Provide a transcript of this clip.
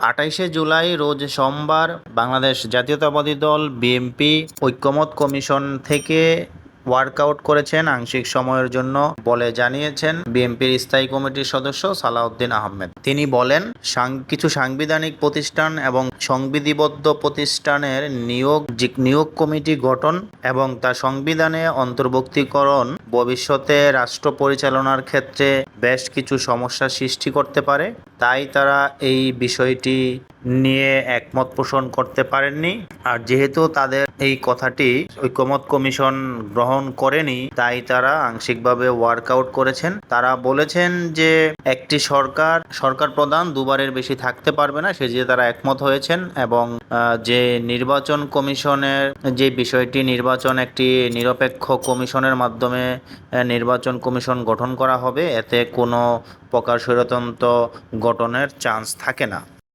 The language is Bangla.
আঠাইশে জুলাই রোজ সোমবার বাংলাদেশ জাতীয়তাবাদী দল বিএনপি ঐক্যমত কমিশন থেকে ওয়ার্কআউট করেছেন আংশিক সময়ের জন্য বলে জানিয়েছেন বিএনপির স্থায়ী কমিটির সদস্য সালাউদ্দিন আহমেদ। তিনি বলেন কিছু সাংবিধানিক প্রতিষ্ঠান এবং সংবিধিবদ্ধ প্রতিষ্ঠানের নিয়োগ নিয়োগ কমিটি গঠন এবং তা সংবিধানে অন্তর্ভুক্তিকরণ ভবিষ্যতে রাষ্ট্র পরিচালনার ক্ষেত্রে বেশ কিছু সমস্যা সৃষ্টি করতে পারে। তাই তারা এই বিষয়টি নিয়ে একমত পোষণ করতে পারেননি। আর যেহেতু তাদের এই কথাটি ঐক্যমত কমিশন গ্রহণ করেনি, তাই তারা আংশিকভাবে ওয়ার্কআউট করেছেন। তারা বলেছেন যে একটি সরকার সরকার প্রধান দুবারের বেশি থাকতে পারবে না, সে যে তারা একমত হয়েছেন এবং যে নির্বাচন কমিশনের, যে বিষয়টি নির্বাচন একটি নিরপেক্ষ কমিশনের মাধ্যমে নির্বাচন কমিশন গঠন করা হবে, এতে কোনো প্রকার স্বৈরতন্ত্র গঠনের চান্স থাকে না।